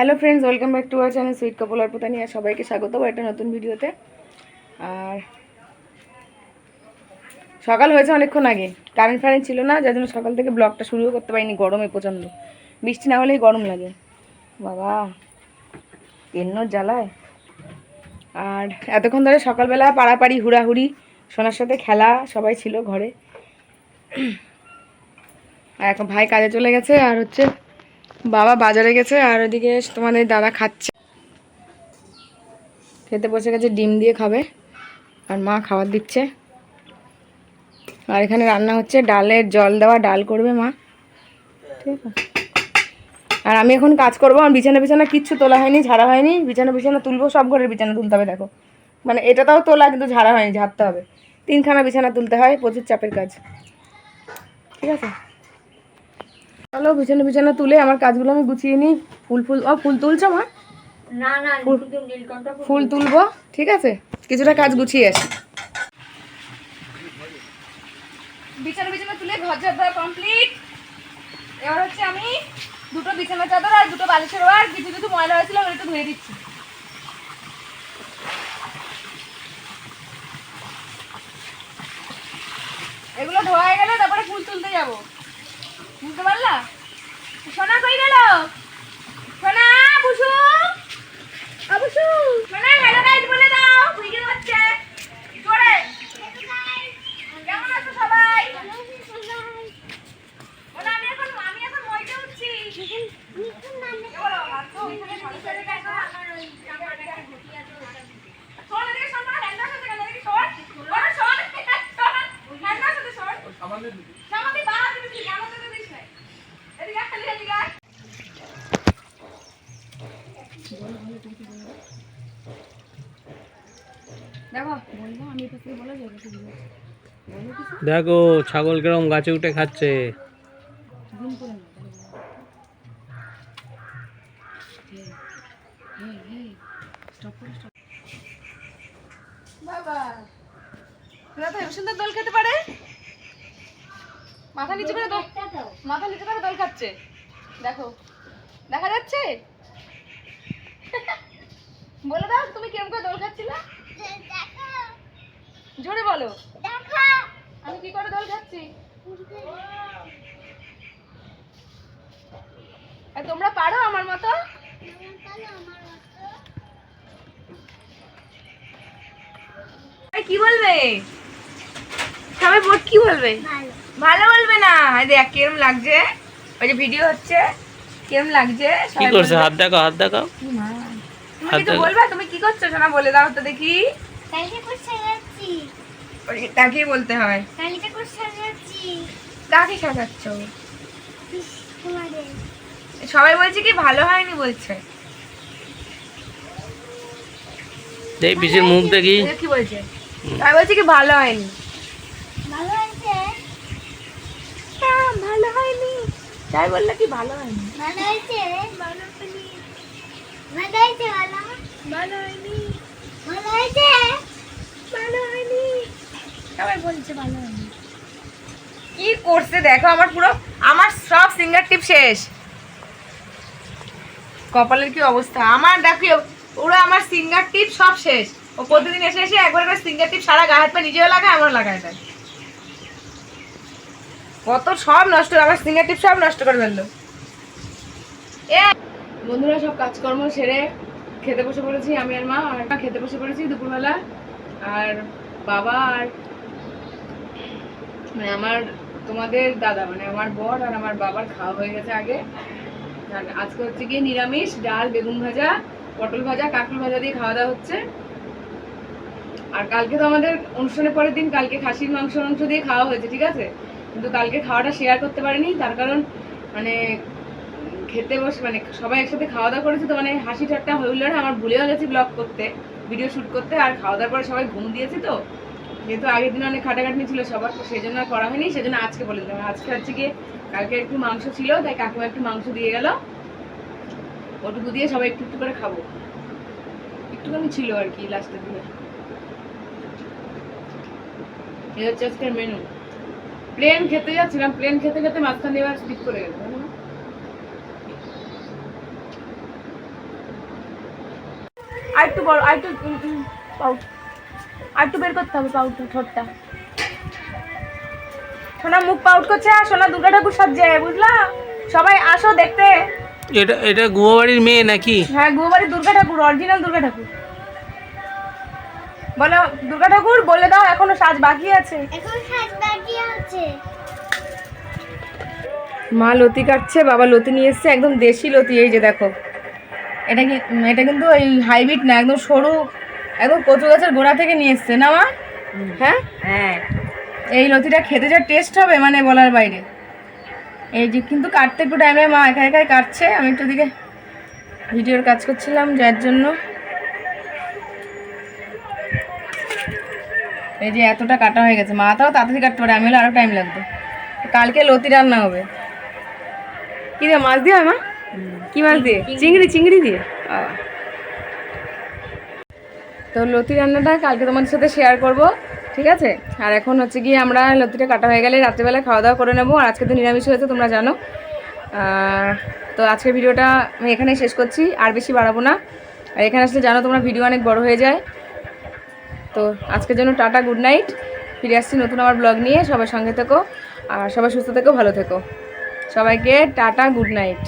Hello friends welcome back to our channel sweet couple Arpita নিয়ে সবাইকে স্বাগত একটা নতুন ভিডিওতে। আর সকাল হয়েছে অনেকক্ষণ আগে। কারেন্ট ফারেন্ট ছিল না, যার জন্য সকাল থেকে ব্লগটা শুরুও করতে পারিনি, গরমে প্রচণ্ড। বৃষ্টি না হলেই গরম লাগে। বাবা এন্ন জ্বালায়। আর এতক্ষণ ধরে সকালবেলা পাড়াপাড়ি, হুড়াহুড়ি, সোনার সাথে খেলা, সবাই ছিল ঘরে। আর এখন ভাই কাজে চলে গেছে, আর হচ্ছে বাবা বাজারে গেছে আর ওদিকে তোমাদের দাদা খাচ্ছে। খেতে বসে গেছে, ডিম দিয়ে খাবে আর মা খাবার দিচ্ছে। আর এখানে রান্না হচ্ছে ডালের জল দেওয়া, ডাল করবে মা। ঠিক আছে। আর আমি এখন কাজ করব, আমার বিছানা বিছানা কিচ্ছু তোলা হয়নি, ঝাড়া হয়নি। বিছানা বিছানা তুলবো, সব ঘরের বিছানা তুলতে হবে, দেখো। মানে এটাটাও তোলা, কিন্তু ঝাড়া হয়নি, ঝাড়তে হবে। তিনখানা বিছানা তুলতে হয়, প্রচুর চাপের কাজ। ঠিক আছে? চলো বিছানা বিছানা তুলে আমার কাজগুলো আমি গুছিয়ে নিই। ফুল ফুল ও ফুল তুলছো মা? না না। ফুল তুলবো ঠিক আছে? কিছুটা কাজ গুছিয়ে আসি। বিছানা বিছানা তুলে ঘর ঝাড় কমপ্লিট এবার হচ্ছে আমি দুটো বিছানা চাদর আর দুটো বালিশের ওয়ার কিছু কিছু ময়লা হয়েছিল ওগুলো একটু ধুয়ে দিচ্ছি। এগুলো ধোয়া হয়ে গেলে তারপরে ফুল তুলতে যাব। বুঝতে পারলা? সোনা কই গেল? সোনা বুসু? বুসু। মানে হ্যালো গাইস বলে দাও ভিডিও হচ্ছে জোরে কেমন আছো সবাই ওনা আমি এখন আমি এখন মইতে উঠছি বলো আছো এখানে সংসারে কাজ শোন এদিকে শোন না হ্যান্ডাস আছে কেন এদিকে শোন বলো শোন হ্যান্ডাস আছে শোন সামাদি বাহার দিবি কি কেন দিতে দিস না এদিকে খালি এদিকে আয়। দেখো ছাগল কিরম গাছে উঠে খাচ্ছে। বাবা সুন্দর দোল খেতে পারে? মাথা নিচু করে দোল। মাথা নিচু করে দোল খাচ্ছে। দেখো দেখা যাচ্ছে? বলে দাও তুমি কেমন করে দোল খাচ্ছিলে? জোরে বলো। আমি কি করে দোল খাচ্ছি? আর তোমরা পারো আমার মতো? কি বলবে? সবাই বোর্ড কি বলবে? ভালো। বলবে না। দেখ কিরম লাগছে? ওই যে ভিডিও হচ্ছে কিরম লাগছে? কি করছে? হাত দেখাও হাত মা, তুমি কিছু। বলবা? তুমি কি করছ? সোনা বলে দাও তো দেখি। তাকেই বলতে হয়। করে সাজাচ্ছি। সবাই বলছে কি ভালো হয়নি বলছে। পিসির মুখ দেখি। কি বলছে? আমি বলছি কি ভালো হয়নি। ভালো হয়েছে? হ্যাঁ, ভালো হয়নি। তাই বললে কি ভালো হয়নি। ভালো হয়েছে? ভালো হয়নি। ভালো হয়েছে, ভালো? ভালো হয়নি। ভালো হয়েছে? ভালো হয়নি। সবাই বলছে ভালো হয়নি কি করছে দেখো আমার পুরো আমার সব সিঙ্গার টিপ শেষ কপালের কি অবস্থা আমার দেখো পুরো আমার সিঙ্গার টিপ সব শেষ ও প্রতিদিন এসে এসে একবার করে সিঙ্গার টিপ সারা গা হাত পা নিজেও লাগায় আমার লাগায় দেয় কত সব নষ্ট আমার সিঙ্গার টিপ সব নষ্ট করে ফেলল এ বন্ধুরা সব কাজকর্ম সেরে খেতে বসে পড়েছি, আমি আর মা, আর খেতে বসে পড়েছি দুপুরবেলা, আর বাবা আর মানে আমার, তোমাদের দাদা মানে আমার বর আর আমার বাবার খাওয়া হয়ে গেছে আগে। আর আজকে হচ্ছে গিয়ে নিরামিষ, ডাল, বেগুন ভাজা, পটল ভাজা, কাঁকড় ভাজা দিয়ে খাওয়া দাওয়া হচ্ছে। আর কালকে তো আমাদের অনুষ্ঠানের পরের দিন, কালকে খাসির মাংস মাংস দিয়ে খাওয়া হয়েছে, ঠিক আছে? কিন্তু কালকে খাওয়াটা শেয়ার করতে পারিনি, তার কারণ মানে খেতে বসে মানে সবাই একসাথে খাওয়া দাওয়া করেছে তো মানে হাসি ঠাট্টা হইল না, আমার ভুলেও গেছি ব্লগ করতে ভিডিও শ্যুট করতে, আর খাওয়া দাওয়ার পরে সবাই ঘুম দিয়েছে তো, যেহেতু আগের দিন অনেক খাটাখাটনি ছিল সবার, তো সেই জন্য করা হয়নি সেজন্য আজকে বলে দিলাম। আজকে হচ্ছে গিয়ে কালকে একটু মাংস ছিল, তাই কাকিমা একটু মাংস দিয়ে গেল, ওটুকু দিয়ে সবাই একটু একটু করে খাব। একটুখানি ছিল আর কি লাস্টের দিকে এই হচ্ছে আজকের মেনু প্লেন খেতে যাচ্ছিলাম প্লেন খেতে খেতে মাঝখান দিয়ে স্লিপ করে গেছে জানো না? আর একটু বড় আর একটু পাউট আর একটু বের করতে হবে পাউট ঠোঁটটা। সোনা মুখ পাউট করছে আর সোনা দুর্গা ঠাকুর সাজছে বুঝলা? সবাই আসো দেখতে। এটা এটা গুয়াবাড়ির মেয়ে নাকি? হ্যাঁ গুয়াবাড়ি দুর্গা ঠাকুর অরিজিনাল দুর্গা ঠাকুর। বলো দুর্গা ঠাকুর বলে দাও এখনও সাজ বাকি আছে? এখন সাজ বাকি আছে। মা লতি কাটছে বাবা লতি নিয়ে এসছে একদম দেশি লতি এই যে দেখো। এটা কি এটা কিন্তু ওই হাইব্রিড না একদম সরু একদম কচু গাছের গোড়া থেকে নিয়ে এসছে না মা? হ্যাঁ? হ্যাঁ। এই লতিটা খেতে যা টেস্ট হবে মানে বলার বাইরে। এই যে কিন্তু কাটতে একটু টাইমে মা একা একাই কাটছে আমি একটু দিকে ভিডিওর কাজ করছিলাম যার জন্য। এই যে এতটা কাটা হয়ে গেছে মা তাও তাড়াতাড়ি কাটতে পারে আমি হলে আরও টাইম লাগবে। কালকে লতি রান্না হবে। কি দিয়ে মাছ দিয়ে হয় মা? কি মাছ দিয়ে? চিংড়ি। চিংড়ি দিয়ে? তো লতি রান্নাটা কালকে তোমাদের সাথে শেয়ার করব ঠিক আছে? আর এখন হচ্ছে গিয়ে আমরা লতিটা কাটা হয়ে গেলে রাত্রিবেলা খাওয়া দাওয়া করে নেব আর আজকে তো নিরামিষ হয়েছে তোমরা জানো। তো আজকের ভিডিওটা আমি এখানেই শেষ করছি আর বেশি বাড়াবো না। আর এখানে আসলে জানো তোমরা ভিডিও অনেক বড় হয়ে যায়। তো আজকের জন্য টাটা গুড নাইট ফিরে আসছি নতুন আমার ব্লগ নিয়ে সবার সঙ্গে থেকো আর সবাই সুস্থ থেকো ভালো থেকো। সবাইকে টাটা গুড নাইট